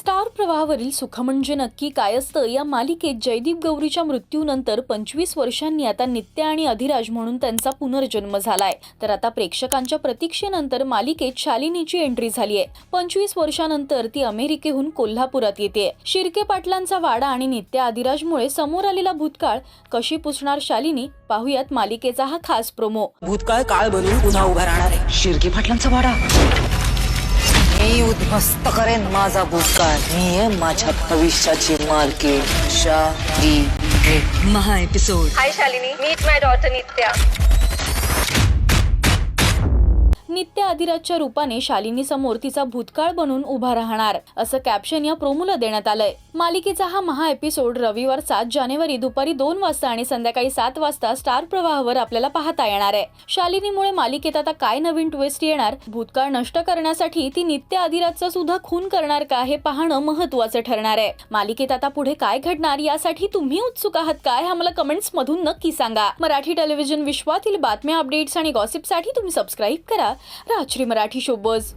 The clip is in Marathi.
स्टार प्रवाहावरील सुख म्हणजे नक्की काय असतं? या मालिकेत जयदीप गौरीच्या मृत्यूनंतर पंचवीस वर्षांनी आता नित्या आणि अधिराज म्हणून त्यांचा पुनर्जन्म झालाय. तर आता प्रेक्षकांच्या प्रतीक्षेनंतर मालिकेत शालिनीची एंट्री झाली आहे पंचवीस वर्षानंतर ती अमेरिकेहून कोल्हापुरात येते शिर्के पाटलांचा वाडा आणि नित्या अधिराजमुळे समोर आलेला भूतकाळ कशी पुसणार शालिनी? पाहुयात मालिकेचा हा खास प्रोमो भूतकाळ काळ बनून पुन्हा उभा राहणार आहे. शिर्के पाटलांचा वाडा. मी उद्ध्वस्त करेन माझा भूतकाळ मी आहे माझ्या भविष्याची मालकी. शाही. महा episode. Hi Shalini, meet my daughter Nitya. Nitya अधिराजच्या रूपाने शालिनी समोर तिचा भूतकाळ बनून उभा राहणार असं कॅप्शन या प्रोमोला देण्यात आलंय. मालिकेचा हा महा एपिसोड रविवार सात जानेवारी दुपारी दोन वाजता आणि संध्याकाळी सात वाजता स्टार प्रवाहावर आपल्याला पाहता येणार आहे. शालिनीमुळे मालिकेत आता काय नवीन ट्विस्ट येणार? भूतकाळ नष्ट करण्यासाठी ती नित्य अधिराजचा सुद्धा खून करणार का हे पाहणं महत्वाचं ठरणार आहे. मालिकेत आता पुढे काय घडणार यासाठी तुम्ही उत्सुक आहात काय आम्हाला कमेंट्स मधून नक्की सांगा. मराठी टेलिव्हिजन विश्वातील बातम्या अपडेट्स आणि गॉसिपसाठी तुम्ही सबस्क्राईब करा. राजश्री मराठी शोबज